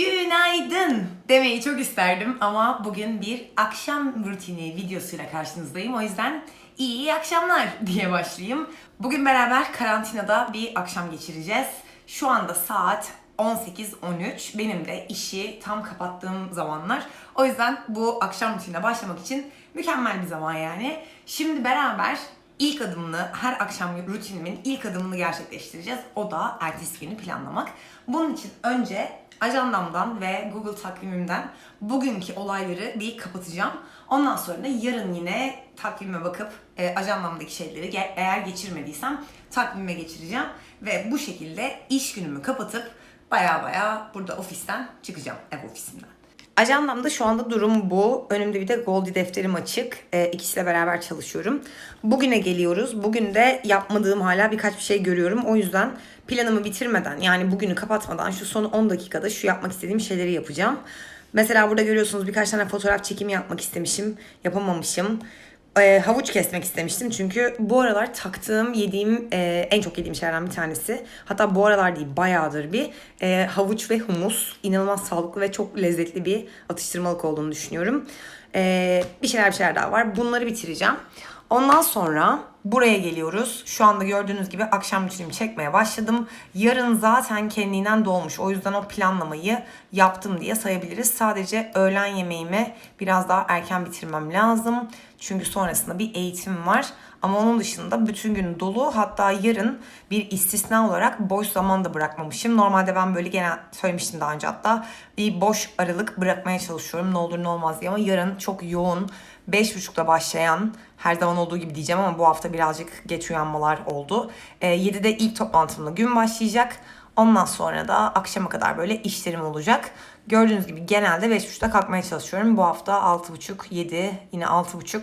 Günaydın demeyi çok isterdim ama bugün bir akşam rutini videosuyla karşınızdayım. O yüzden iyi akşamlar diye başlayayım. Bugün beraber karantinada bir akşam geçireceğiz. Şu anda saat 18-13. Benim de işi tam kapattığım zamanlar. O yüzden bu akşam rutinine başlamak için mükemmel bir zaman yani. Şimdi beraber ilk adımını, her akşam rutinimin ilk adımını gerçekleştireceğiz. O da ertesi günü planlamak. Bunun için önce ajandamdan ve Google takvimimden bugünkü olayları bir kapatacağım. Ondan sonra da yarın yine takvime bakıp e, ajandamdaki şeyleri ge- eğer geçirmediysem takvime geçireceğim. Ve bu şekilde iş günümü kapatıp baya baya burada ofisten çıkacağım, ev ofisinden. Ajandamda şu anda durum bu. Önümde bir de Goldie defterim açık. E, ikisiyle beraber çalışıyorum. Bugüne geliyoruz. Bugün de yapmadığım hala birkaç bir şey görüyorum. O yüzden planımı bitirmeden yani bugünü kapatmadan şu son 10 dakikada şu yapmak istediğim şeyleri yapacağım. Mesela burada görüyorsunuz birkaç tane fotoğraf çekimi yapmak istemişim. Yapamamışım. E, havuç kesmek istemiştim çünkü bu aralar taktığım, yediğim, e, en çok yediğim şeylerden bir tanesi. Hatta bu aralar değil bayağıdır bir e, havuç ve humus. İnanılmaz sağlıklı ve çok lezzetli bir atıştırmalık olduğunu düşünüyorum. E, bir şeyler bir şeyler daha var. Bunları bitireceğim. Ondan sonra buraya geliyoruz. Şu anda gördüğünüz gibi akşam rutinimi çekmeye başladım. Yarın zaten kendinden dolmuş. O yüzden o planlamayı yaptım diye sayabiliriz. Sadece öğlen yemeğimi biraz daha erken bitirmem lazım. Çünkü sonrasında bir eğitim var. Ama onun dışında bütün gün dolu. Hatta yarın bir istisna olarak boş zaman da bırakmamışım. Normalde ben böyle genel söylemiştim daha önce hatta bir boş aralık bırakmaya çalışıyorum. Ne olur ne olmaz diye ama yarın çok yoğun 5.30'da başlayan her zaman olduğu gibi diyeceğim ama bu hafta birazcık geç uyanmalar oldu. E, 7'de ilk toplantımla gün başlayacak. Ondan sonra da akşama kadar böyle işlerim olacak. Gördüğünüz gibi genelde 5.30'da kalkmaya çalışıyorum. Bu hafta 6.30, 7, yine 6.30.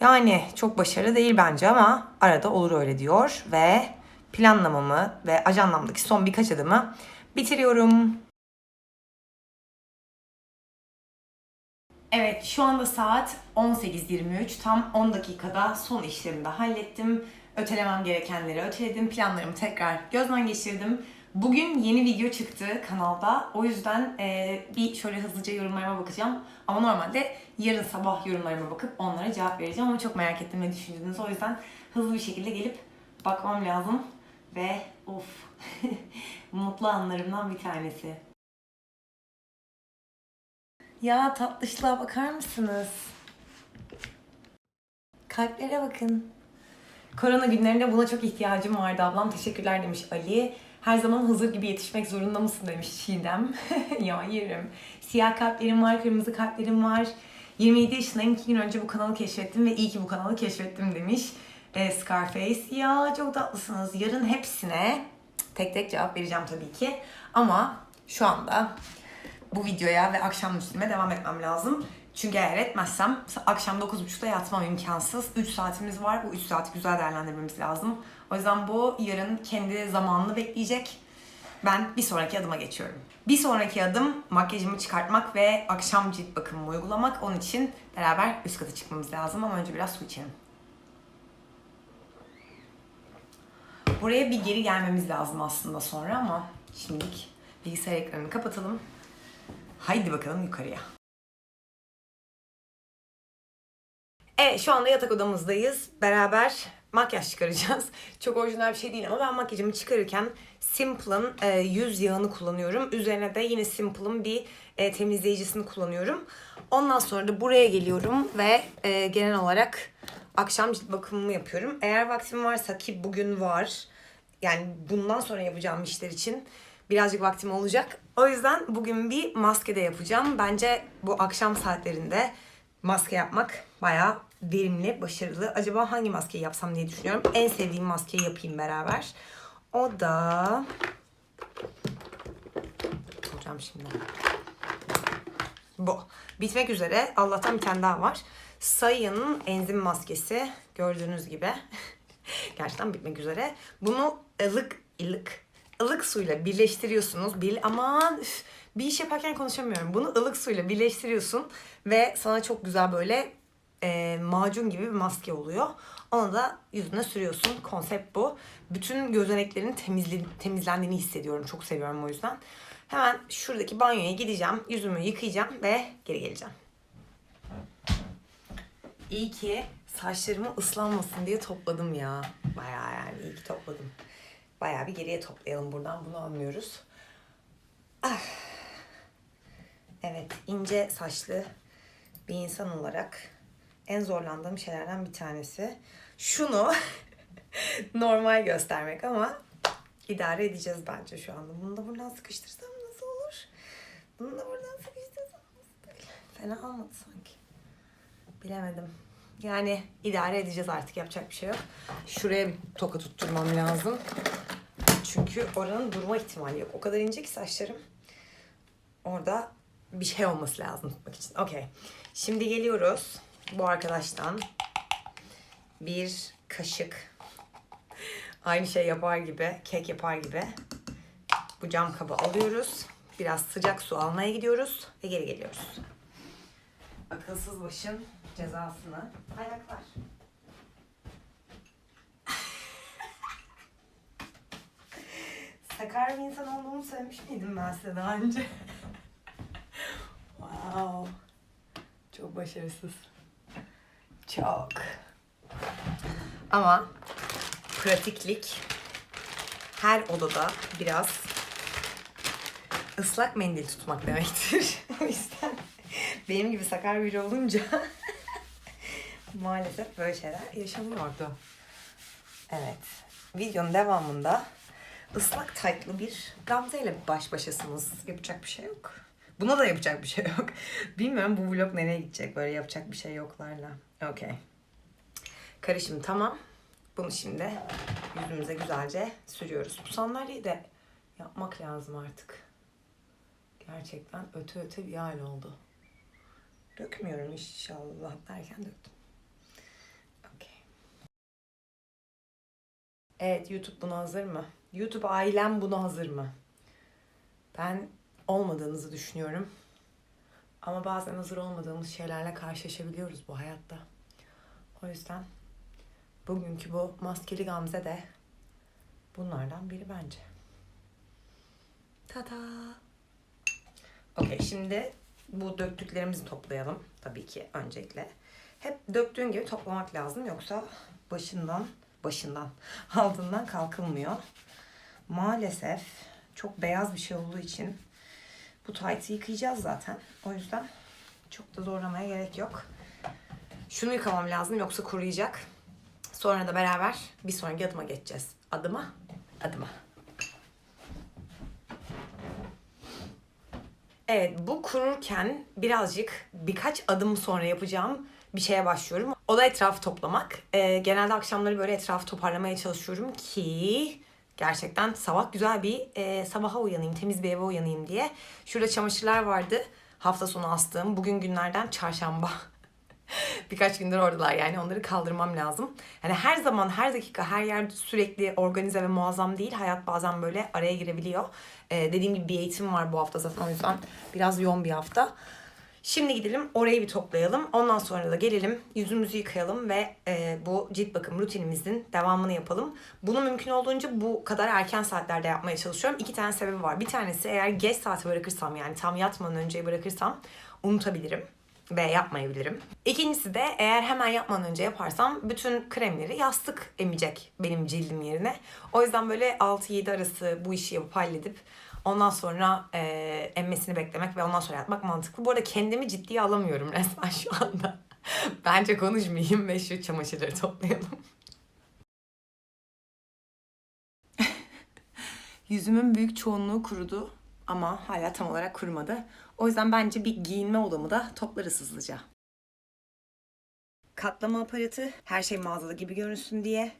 Yani çok başarılı değil bence ama arada olur öyle diyor. Ve planlamamı ve ajandamdaki son birkaç adımı bitiriyorum. Evet şu anda saat 18.23. Tam 10 dakikada son işlerimi de hallettim. Ötelemem gerekenleri öteledim. Planlarımı tekrar gözden geçirdim. Bugün yeni video çıktı kanalda. O yüzden e, bir şöyle hızlıca yorumlarıma bakacağım. Ama normalde yarın sabah yorumlarıma bakıp onlara cevap vereceğim. Ama çok merak ettim ne düşündüğünüzü. O yüzden hızlı bir şekilde gelip bakmam lazım. Ve of mutlu anlarımdan bir tanesi. Ya tatlışlığa bakar mısınız? Kalplere bakın. Korona günlerinde buna çok ihtiyacım vardı ablam. Teşekkürler demiş Ali. Her zaman hazır gibi yetişmek zorunda mısın demiş Çiğdem. ya yerim. Siyah kalplerim var, kırmızı kalplerim var. 27 yaşındayım. 2 gün önce bu kanalı keşfettim ve iyi ki bu kanalı keşfettim demiş. E, Scarface. Ya çok tatlısınız. Yarın hepsine tek tek cevap vereceğim tabii ki. Ama şu anda bu videoya ve akşam rutinime devam etmem lazım. Çünkü eğer etmezsem akşam 9.30'da yatmam imkansız. 3 saatimiz var. Bu 3 saati güzel değerlendirmemiz lazım. O yüzden bu yarın kendi zamanını bekleyecek. Ben bir sonraki adıma geçiyorum. Bir sonraki adım makyajımı çıkartmak ve akşam cilt bakımımı uygulamak. Onun için beraber üst kata çıkmamız lazım ama önce biraz su içelim. Buraya bir geri gelmemiz lazım aslında sonra ama şimdilik bilgisayar ekranını kapatalım. Haydi bakalım yukarıya. Evet şu anda yatak odamızdayız. Beraber makyaj çıkaracağız. Çok orijinal bir şey değil ama ben makyajımı çıkarırken Simple'ın e, yüz yağını kullanıyorum. Üzerine de yine Simple'ın bir e, temizleyicisini kullanıyorum. Ondan sonra da buraya geliyorum ve e, genel olarak akşam cilt bakımımı yapıyorum. Eğer vaktim varsa ki bugün var. Yani bundan sonra yapacağım işler için birazcık vaktim olacak. O yüzden bugün bir maske de yapacağım. Bence bu akşam saatlerinde maske yapmak bayağı verimli, başarılı. Acaba hangi maskeyi yapsam diye düşünüyorum. En sevdiğim maskeyi yapayım beraber. O da... Bulacağım şimdi. Bu. Bitmek üzere. Allah'tan bir tane daha var. Sayın enzim maskesi. Gördüğünüz gibi. Gerçekten bitmek üzere. Bunu ılık ılık ılık suyla birleştiriyorsunuz. Bil aman üf, bir iş yaparken konuşamıyorum. Bunu ılık suyla birleştiriyorsun ve sana çok güzel böyle e, macun gibi bir maske oluyor. Onu da yüzüne sürüyorsun. Konsept bu. Bütün gözeneklerin temizli, temizlendiğini hissediyorum. Çok seviyorum o yüzden. Hemen şuradaki banyoya gideceğim. Yüzümü yıkayacağım ve geri geleceğim. İyi ki saçlarımı ıslanmasın diye topladım ya. Bayağı yani iyi ki topladım. Bayağı bir geriye toplayalım buradan. Bunu anlıyoruz. Ah. Evet, ince saçlı bir insan olarak en zorlandığım şeylerden bir tanesi şunu normal göstermek ama idare edeceğiz bence şu anda. Bunu da buradan sıkıştırsam nasıl olur? Bunu da buradan sıkıştırsam nasıl olur? Fena olmadı sanki. Bilemedim. Yani idare edeceğiz artık yapacak bir şey yok. Şuraya bir toka tutturmam lazım. Çünkü oranın durma ihtimali yok. O kadar ince ki saçlarım. Orada bir şey olması lazım tutmak için. Okey. Şimdi geliyoruz. Bu arkadaştan bir kaşık aynı şey yapar gibi, kek yapar gibi bu cam kabı alıyoruz. Biraz sıcak su almaya gidiyoruz ve geri geliyoruz. Akılsız başın cezasını ayaklar. Sakar bir insan olduğumu söylemiş miydim ben size daha önce? wow. Çok başarısız. Çok. Ama pratiklik her odada biraz ıslak mendil tutmak demektir. o yüzden benim gibi sakar biri olunca maalesef böyle şeyler yaşanıyordu. Evet. Videonun devamında ıslak taytlı bir Gamze ile baş başasınız. Yapacak bir şey yok. Buna da yapacak bir şey yok. Bilmiyorum bu vlog nereye gidecek böyle yapacak bir şey yoklarla. Okey. Karışım tamam. Bunu şimdi yüzümüze güzelce sürüyoruz. Bu sandalyeyi de yapmak lazım artık. Gerçekten öte öte bir hal oldu. Dökmüyorum inşallah derken döktüm. Okey. Evet YouTube buna hazır mı? YouTube ailem buna hazır mı? Ben olmadığınızı düşünüyorum. Ama bazen hazır olmadığımız şeylerle karşılaşabiliyoruz bu hayatta. O yüzden bugünkü bu maskeli Gamze de bunlardan biri bence. Tada! Okey şimdi bu döktüklerimizi toplayalım tabii ki öncelikle. Hep döktüğün gibi toplamak lazım yoksa başından başından altından kalkılmıyor. Maalesef çok beyaz bir şey olduğu için bu tight'ı yıkayacağız zaten. O yüzden çok da zorlamaya gerek yok. Şunu yıkamam lazım yoksa kuruyacak. Sonra da beraber bir sonraki adıma geçeceğiz. Adıma, adıma. Evet bu kururken birazcık birkaç adım sonra yapacağım bir şeye başlıyorum. O da etrafı toplamak. Ee, genelde akşamları böyle etrafı toparlamaya çalışıyorum ki gerçekten sabah güzel bir e, sabaha uyanayım, temiz bir eve uyanayım diye. Şurada çamaşırlar vardı. Hafta sonu astığım. Bugün günlerden çarşamba. Birkaç gündür oradalar yani onları kaldırmam lazım. Yani her zaman, her dakika, her yer sürekli organize ve muazzam değil. Hayat bazen böyle araya girebiliyor. Ee, dediğim gibi bir eğitim var bu hafta zaten o yüzden biraz yoğun bir hafta. Şimdi gidelim orayı bir toplayalım. Ondan sonra da gelelim yüzümüzü yıkayalım ve e, bu cilt bakım rutinimizin devamını yapalım. Bunu mümkün olduğunca bu kadar erken saatlerde yapmaya çalışıyorum. İki tane sebebi var. Bir tanesi eğer geç saate bırakırsam yani tam yatmadan önce bırakırsam unutabilirim ve yapmayabilirim. İkincisi de eğer hemen yapmadan önce yaparsam bütün kremleri yastık emecek benim cildim yerine. O yüzden böyle 6-7 arası bu işi yapıp halledip ondan sonra e, emmesini beklemek ve ondan sonra yatmak mantıklı. Bu arada kendimi ciddiye alamıyorum resmen şu anda. Bence konuşmayayım ve şu çamaşırları toplayalım. Yüzümün büyük çoğunluğu kurudu ama hala tam olarak kurumadı. O yüzden bence bir giyinme odamı da toplarız hızlıca. Katlama aparatı her şey mağazada gibi görünsün diye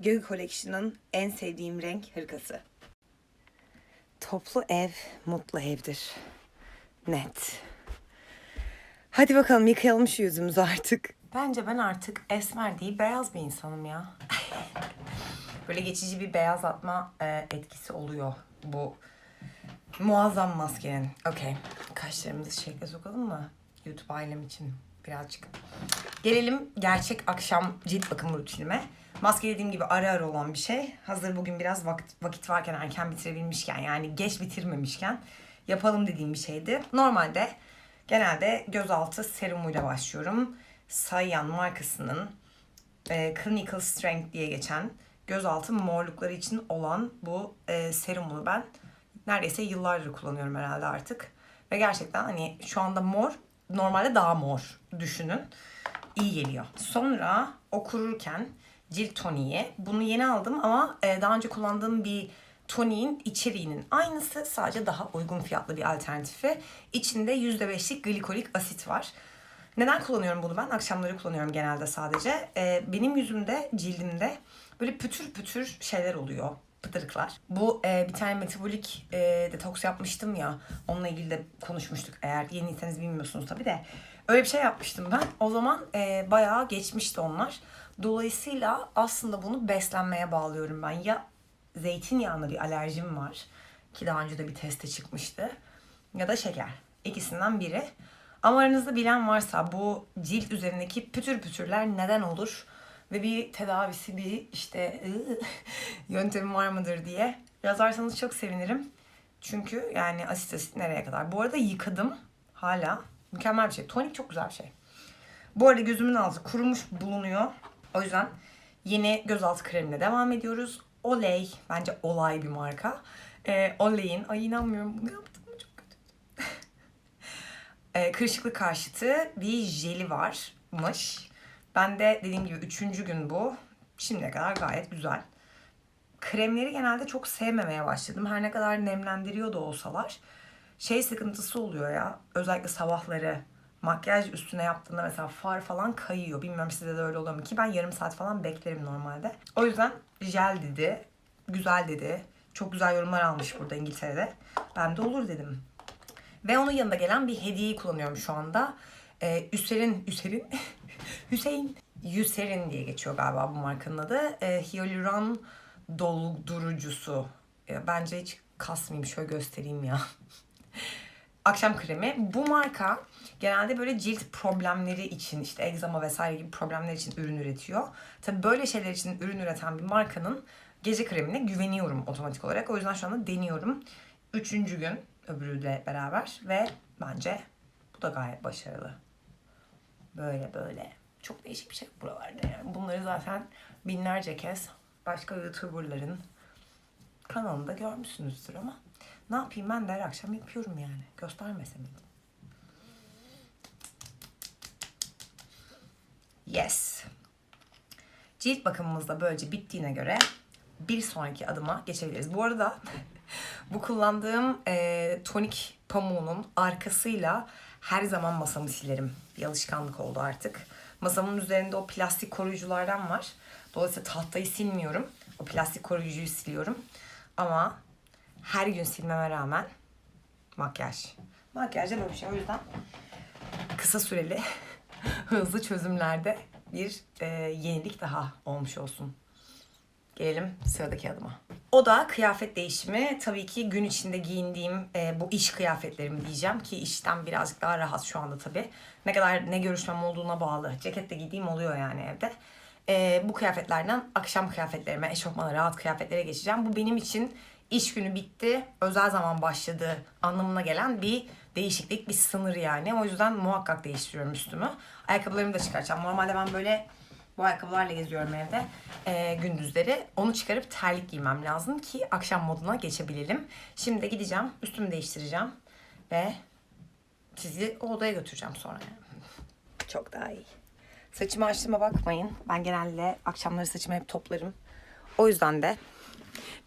Gög Collection'ın en sevdiğim renk hırkası. Toplu ev mutlu evdir. Net. Hadi bakalım yıkayalım şu yüzümüzü artık. Bence ben artık esmer değil beyaz bir insanım ya. Böyle geçici bir beyaz atma e, etkisi oluyor bu muazzam maskenin. Okey. Kaşlarımızı şekle sokalım mı? YouTube ailem için birazcık. Gelelim gerçek akşam cilt bakım rutinime. Maske dediğim gibi ara ara olan bir şey. Hazır bugün biraz vakit, vakit varken erken bitirebilmişken yani geç bitirmemişken yapalım dediğim bir şeydi. Normalde genelde gözaltı serumuyla başlıyorum. Sayan markasının e, Clinical Strength diye geçen gözaltı morlukları için olan bu e, serumunu ben neredeyse yıllardır kullanıyorum herhalde artık. Ve gerçekten hani şu anda mor normalde daha mor düşünün. İyi geliyor. Sonra okururken cilt toniği. Bunu yeni aldım ama e, daha önce kullandığım bir toniğin içeriğinin aynısı sadece daha uygun fiyatlı bir alternatifi. İçinde %5'lik glikolik asit var. Neden kullanıyorum bunu ben? Akşamları kullanıyorum genelde sadece. Ee, benim yüzümde, cildimde böyle pütür pütür şeyler oluyor. Pıtırıklar. Bu e, bir tane metabolik e, detoks yapmıştım ya. Onunla ilgili de konuşmuştuk. Eğer yeniyseniz bilmiyorsunuz tabii de. Öyle bir şey yapmıştım ben. O zaman e, bayağı geçmişti onlar. Dolayısıyla aslında bunu beslenmeye bağlıyorum ben. Ya zeytinyağına bir alerjim var. Ki daha önce de bir teste çıkmıştı. Ya da şeker. İkisinden biri. Ama aranızda bilen varsa bu cilt üzerindeki pütür pütürler neden olur ve bir tedavisi bir işte ıı, yöntemi var mıdır diye yazarsanız çok sevinirim. Çünkü yani asit asit nereye kadar. Bu arada yıkadım hala. Mükemmel bir şey. Tonik çok güzel bir şey. Bu arada gözümün altı kurumuş bulunuyor. O yüzden yeni gözaltı kremine devam ediyoruz. Olay. Bence olay bir marka. Ee, Olay'in. Ay inanmıyorum bunu yaptım. Çok kötü e, kırışıklık karşıtı bir jeli varmış. Ben de dediğim gibi üçüncü gün bu. Şimdiye kadar gayet güzel. Kremleri genelde çok sevmemeye başladım. Her ne kadar nemlendiriyor da olsalar. Şey sıkıntısı oluyor ya. Özellikle sabahları makyaj üstüne yaptığında mesela far falan kayıyor. Bilmiyorum size de öyle oluyor mu ki ben yarım saat falan beklerim normalde. O yüzden jel dedi. Güzel dedi. Çok güzel yorumlar almış burada İngiltere'de. Ben de olur dedim. Ve onun yanında gelen bir hediyeyi kullanıyorum şu anda. Ee, Üser'in, Üser'in, Hüseyin, Yüser'in diye geçiyor galiba bu markanın adı. Ee, hyaluron doldurucusu. Ee, bence hiç kasmayayım şöyle göstereyim ya. Akşam kremi. Bu marka genelde böyle cilt problemleri için işte egzama vesaire gibi problemler için ürün üretiyor. Tabii böyle şeyler için ürün üreten bir markanın gece kremine güveniyorum otomatik olarak. O yüzden şu anda deniyorum. Üçüncü gün öbürüyle beraber ve bence bu da gayet başarılı. Böyle böyle. Çok değişik bir şey buralarda yani. Bunları zaten binlerce kez başka YouTuber'ların kanalında görmüşsünüzdür ama ne yapayım ben de her akşam yapıyorum yani. Göstermesem miydim? Yes. Cilt bakımımız da böylece bittiğine göre bir sonraki adıma geçebiliriz. Bu arada bu kullandığım e, tonik pamuğunun arkasıyla her zaman masamı silerim. Bir alışkanlık oldu artık. Masamın üzerinde o plastik koruyuculardan var. Dolayısıyla tahtayı silmiyorum. O plastik koruyucuyu siliyorum. Ama her gün silmeme rağmen makyaj. Makyaj da böyle bir şey. O yüzden kısa süreli hızlı çözümlerde bir e, yenilik daha olmuş olsun. Gelelim sıradaki adıma. O da kıyafet değişimi. Tabii ki gün içinde giyindiğim e, bu iş kıyafetlerimi diyeceğim ki işten birazcık daha rahat şu anda tabii. Ne kadar ne görüşmem olduğuna bağlı. Ceket de giydiğim oluyor yani evde. E, bu kıyafetlerden akşam kıyafetlerime, eşofmana, rahat kıyafetlere geçeceğim. Bu benim için iş günü bitti, özel zaman başladı anlamına gelen bir değişiklik, bir sınır yani. O yüzden muhakkak değiştiriyorum üstümü. Ayakkabılarımı da çıkaracağım. Normalde ben böyle bu ayakkabılarla geziyorum evde e, gündüzleri. Onu çıkarıp terlik giymem lazım ki akşam moduna geçebilelim. Şimdi de gideceğim, üstümü değiştireceğim ve sizi o odaya götüreceğim sonra. Çok daha iyi. Saçımı açtığıma bakmayın. Ben genelde akşamları saçımı hep toplarım. O yüzden de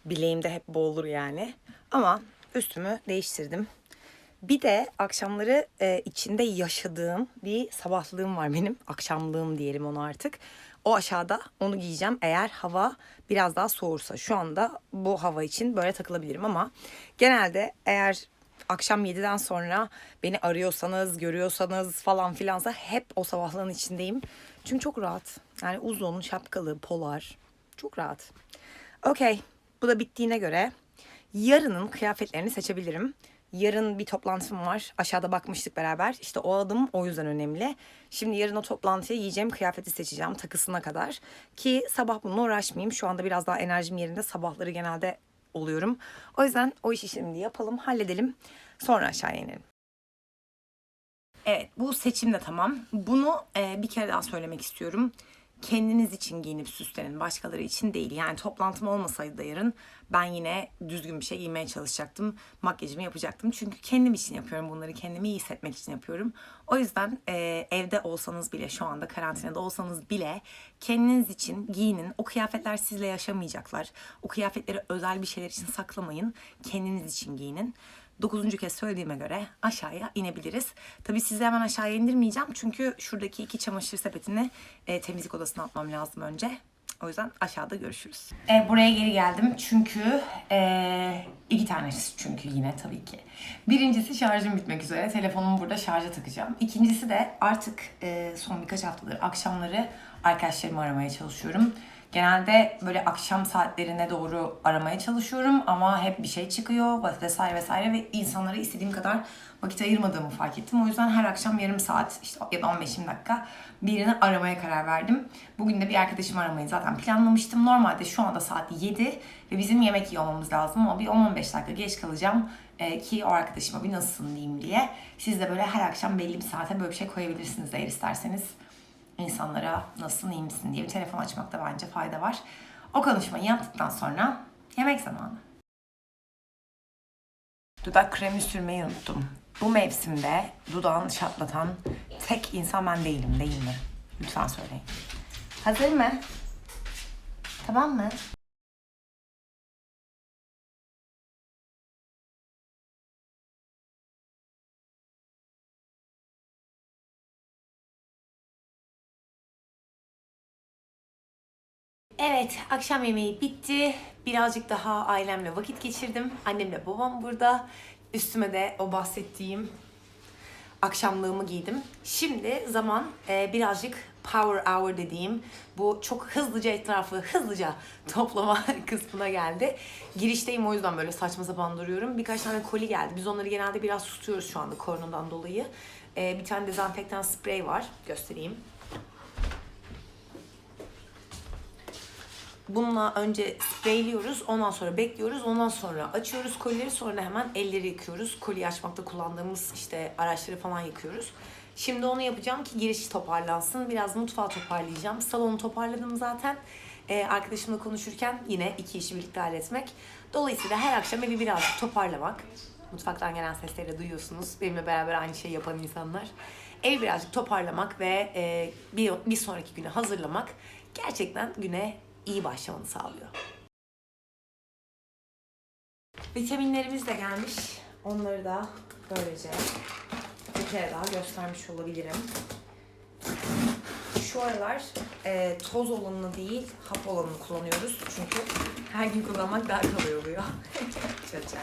bileğimde hep bu olur yani. Ama üstümü değiştirdim. Bir de akşamları e, içinde yaşadığım bir sabahlığım var benim. Akşamlığım diyelim onu artık. O aşağıda onu giyeceğim eğer hava biraz daha soğursa. Şu anda bu hava için böyle takılabilirim ama genelde eğer akşam 7'den sonra beni arıyorsanız, görüyorsanız falan filansa hep o sabahlığın içindeyim. Çünkü çok rahat. Yani uzun, şapkalı, polar. Çok rahat. Okey. Bu da bittiğine göre yarının kıyafetlerini seçebilirim. Yarın bir toplantım var. Aşağıda bakmıştık beraber. İşte o adım o yüzden önemli. Şimdi yarın o toplantıya yiyeceğim kıyafeti seçeceğim takısına kadar. Ki sabah bununla uğraşmayayım. Şu anda biraz daha enerjim yerinde. Sabahları genelde oluyorum. O yüzden o işi şimdi yapalım, halledelim. Sonra aşağıya inelim. Evet bu seçim de tamam. Bunu e, bir kere daha söylemek istiyorum. Kendiniz için giyinip süslenin. Başkaları için değil. Yani toplantım olmasaydı da yarın ben yine düzgün bir şey giymeye çalışacaktım. Makyajımı yapacaktım. Çünkü kendim için yapıyorum bunları. Kendimi iyi hissetmek için yapıyorum. O yüzden e, evde olsanız bile şu anda karantinada olsanız bile kendiniz için giyinin. O kıyafetler sizle yaşamayacaklar. O kıyafetleri özel bir şeyler için saklamayın. Kendiniz için giyinin. Dokuzuncu kez söylediğime göre aşağıya inebiliriz. Tabii sizi hemen aşağıya indirmeyeceğim. Çünkü şuradaki iki çamaşır sepetini e, temizlik odasına atmam lazım önce. O yüzden aşağıda görüşürüz. E, buraya geri geldim çünkü e, iki tanesi çünkü yine tabii ki. Birincisi şarjım bitmek üzere. Telefonumu burada şarja takacağım. İkincisi de artık e, son birkaç haftadır akşamları arkadaşlarımı aramaya çalışıyorum. Genelde böyle akşam saatlerine doğru aramaya çalışıyorum ama hep bir şey çıkıyor vesaire vesaire ve insanlara istediğim kadar vakit ayırmadığımı fark ettim. O yüzden her akşam yarım saat işte ya da 15-20 dakika birini aramaya karar verdim. Bugün de bir arkadaşımı aramayı zaten planlamıştım. Normalde şu anda saat 7 ve bizim yemek yiyor lazım ama bir 10-15 dakika geç kalacağım ee, ki o arkadaşıma bir nasılsın diyeyim diye. Siz de böyle her akşam belli bir saate böyle bir şey koyabilirsiniz eğer isterseniz insanlara nasılsın iyi misin diye bir telefon açmakta bence fayda var. O konuşmayı yaptıktan sonra yemek zamanı. Dudak kremi sürmeyi unuttum. Bu mevsimde dudağını şatlatan tek insan ben değilim değil mi? Lütfen söyleyin. Hazır mı? Tamam mı? Evet, akşam yemeği bitti. Birazcık daha ailemle vakit geçirdim. Annemle babam burada. Üstüme de o bahsettiğim akşamlığımı giydim. Şimdi zaman e, birazcık power hour dediğim bu çok hızlıca etrafı hızlıca toplama kısmına geldi. Girişteyim o yüzden böyle saçma sapan duruyorum. Birkaç tane koli geldi. Biz onları genelde biraz tutuyoruz şu anda koronadan dolayı. E, bir tane dezenfektan sprey var. Göstereyim. Bununla önce spreyliyoruz, ondan sonra bekliyoruz, ondan sonra açıyoruz kolileri, sonra hemen elleri yıkıyoruz. Koliyi açmakta kullandığımız işte araçları falan yıkıyoruz. Şimdi onu yapacağım ki giriş toparlansın. Biraz mutfağı toparlayacağım. Salonu toparladım zaten. Ee, arkadaşımla konuşurken yine iki işi birlikte halletmek. Dolayısıyla her akşam evi birazcık toparlamak. Mutfaktan gelen sesleri de duyuyorsunuz. Benimle beraber aynı şeyi yapan insanlar. Evi birazcık toparlamak ve e, bir, bir sonraki güne hazırlamak gerçekten güne iyi başlamanı sağlıyor. Vitaminlerimiz de gelmiş. Onları da böylece bir kere daha göstermiş olabilirim. Şu aralar e, toz olanını değil, hap olanını kullanıyoruz. Çünkü her gün kullanmak daha kolay oluyor. Çocuk.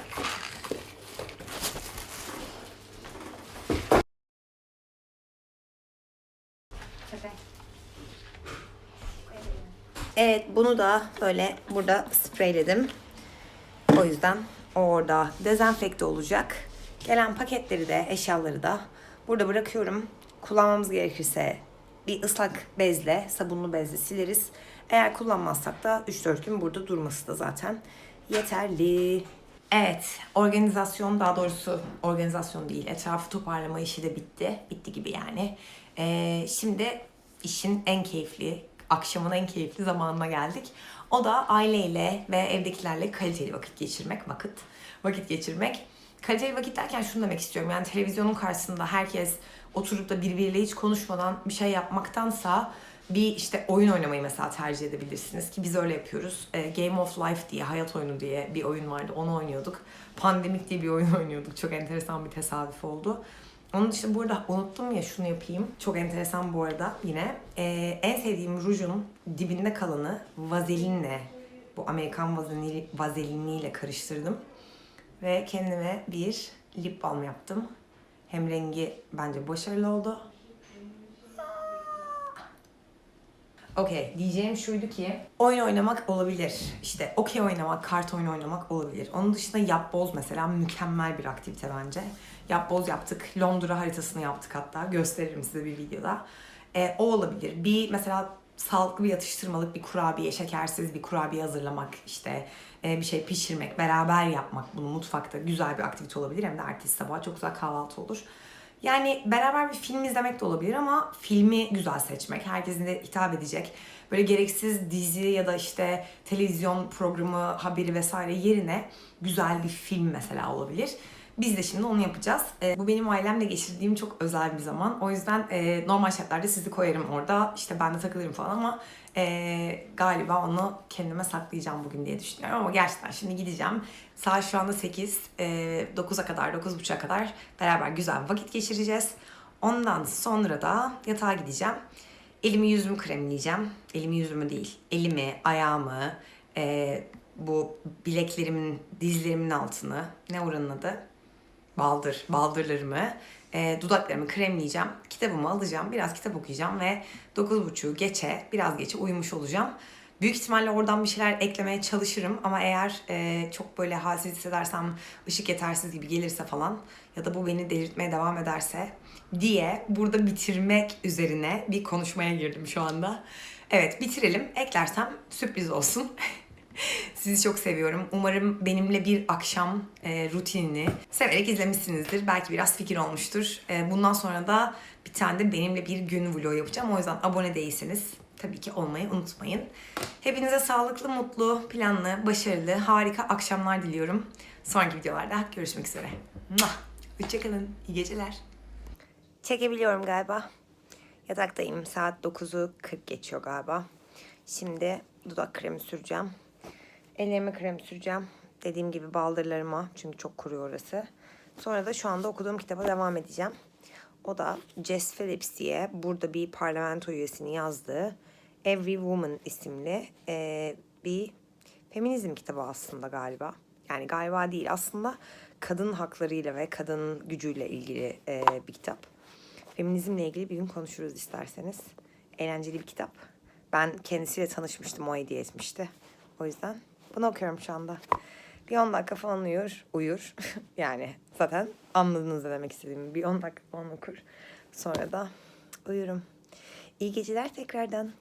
Evet bunu da böyle burada spreyledim. O yüzden orada dezenfekte olacak. Gelen paketleri de eşyaları da burada bırakıyorum. Kullanmamız gerekirse bir ıslak bezle, sabunlu bezle sileriz. Eğer kullanmazsak da 3-4 gün burada durması da zaten yeterli. Evet, organizasyon daha doğrusu organizasyon değil, etrafı toparlama işi de bitti. Bitti gibi yani. Ee, şimdi işin en keyifli, akşamın en keyifli zamanına geldik. O da aileyle ve evdekilerle kaliteli vakit geçirmek, vakit vakit geçirmek. Kaliteli vakit derken şunu demek istiyorum. Yani televizyonun karşısında herkes oturup da birbiriyle hiç konuşmadan bir şey yapmaktansa bir işte oyun oynamayı mesela tercih edebilirsiniz ki biz öyle yapıyoruz. Ee, Game of Life diye, hayat oyunu diye bir oyun vardı. Onu oynuyorduk. Pandemik diye bir oyun oynuyorduk. Çok enteresan bir tesadüf oldu. Onun dışında bu arada unuttum ya şunu yapayım. Çok enteresan bu arada yine. Ee, en sevdiğim rujun dibinde kalanı vazelinle, bu Amerikan vazelini, vazeliniyle karıştırdım. Ve kendime bir lip balm yaptım. Hem rengi bence başarılı oldu. Okey, diyeceğim şuydu ki oyun oynamak olabilir. İşte okey oynamak, kart oyunu oynamak olabilir. Onun dışında yapboz mesela mükemmel bir aktivite bence. Yapboz yaptık. Londra haritasını yaptık hatta. Gösteririm size bir videoda. E, o olabilir. Bir mesela sağlıklı bir atıştırmalık bir kurabiye, şekersiz bir kurabiye hazırlamak, işte e, bir şey pişirmek, beraber yapmak bunu mutfakta güzel bir aktivite olabilir. Hem de ertesi sabah çok güzel kahvaltı olur. Yani beraber bir film izlemek de olabilir ama filmi güzel seçmek, herkesin de hitap edecek. Böyle gereksiz dizi ya da işte televizyon programı, haberi vesaire yerine güzel bir film mesela olabilir. Biz de şimdi onu yapacağız. Ee, bu benim ailemle geçirdiğim çok özel bir zaman. O yüzden e, normal şartlarda sizi koyarım orada. İşte ben de takılırım falan ama e, galiba onu kendime saklayacağım bugün diye düşünüyorum. Ama gerçekten şimdi gideceğim. Saat şu anda 8. E, 9'a kadar, 9.30'a kadar beraber güzel vakit geçireceğiz. Ondan sonra da yatağa gideceğim. Elimi yüzümü kremleyeceğim. Elimi yüzümü değil. Elimi, ayağımı, e, bu bileklerimin, dizlerimin altını. Ne oranın adı? Baldır, baldırlarımı, e, dudaklarımı kremleyeceğim. Kitabımı alacağım, biraz kitap okuyacağım ve 9.30 geçe, biraz geçe uyumuş olacağım. Büyük ihtimalle oradan bir şeyler eklemeye çalışırım ama eğer e, çok böyle halsiz hissedersem, ışık yetersiz gibi gelirse falan ya da bu beni delirtmeye devam ederse diye burada bitirmek üzerine bir konuşmaya girdim şu anda. Evet bitirelim. Eklersem sürpriz olsun. Sizi çok seviyorum. Umarım benimle bir akşam e, rutinini severek izlemişsinizdir. Belki biraz fikir olmuştur. E, bundan sonra da bir tane de benimle bir gün vlog yapacağım. O yüzden abone değilseniz tabii ki olmayı unutmayın. Hepinize sağlıklı, mutlu, planlı, başarılı, harika akşamlar diliyorum. Sonraki videolarda görüşmek üzere. Hoşçakalın. İyi geceler. Çekebiliyorum galiba. Yataktayım. Saat 9'u 40 geçiyor galiba. Şimdi dudak kremi süreceğim. Ellerime krem süreceğim. Dediğim gibi baldırlarıma çünkü çok kuruyor orası. Sonra da şu anda okuduğum kitaba devam edeceğim. O da Jess Phillips diye burada bir parlamento üyesinin yazdığı Every Woman isimli eee, bir feminizm kitabı aslında galiba. Yani galiba değil aslında kadın haklarıyla ve kadın gücüyle ilgili eee, bir kitap. Feminizmle ilgili bir gün konuşuruz isterseniz. Eğlenceli bir kitap. Ben kendisiyle tanışmıştım, o hediye etmişti. O yüzden bunu okuyorum şu anda. Bir 10 dakika falan uyur. Uyur. yani zaten anladınız ne demek istediğimi. Bir 10 dakika falan okur. Sonra da uyurum. İyi geceler tekrardan.